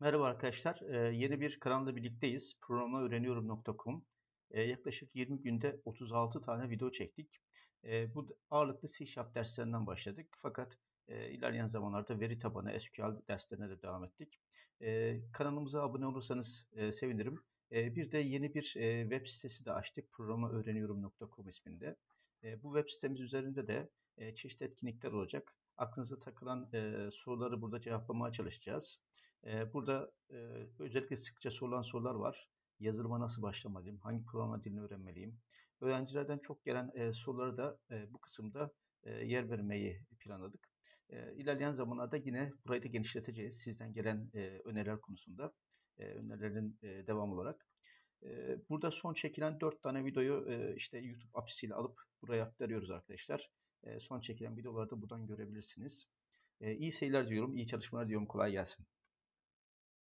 Merhaba arkadaşlar. Ee, yeni bir kanalda birlikteyiz. Programaöğreniyorum.com ee, Yaklaşık 20 günde 36 tane video çektik. Ee, bu ağırlıklı C Sharp derslerinden başladık. Fakat e, ilerleyen zamanlarda veri tabanı SQL derslerine de devam ettik. Ee, kanalımıza abone olursanız e, sevinirim. E, bir de yeni bir e, web sitesi de açtık. Programaöğreniyorum.com isminde. Bu web sitemiz üzerinde de çeşitli etkinlikler olacak. Aklınıza takılan soruları burada cevaplamaya çalışacağız. Burada özellikle sıkça sorulan sorular var. Yazılıma nasıl başlamalıyım? Hangi programa dilini öğrenmeliyim? Öğrencilerden çok gelen soruları da bu kısımda yer vermeyi planladık. E, ilerleyen zamanlarda yine burayı da genişleteceğiz. Sizden gelen öneriler konusunda. Önerilerin e, devam olarak. Burada son çekilen 4 tane videoyu işte YouTube apisiyle alıp buraya aktarıyoruz arkadaşlar. Son çekilen videoları da buradan görebilirsiniz. İyi seyirler diyorum, iyi çalışmalar diyorum, kolay gelsin.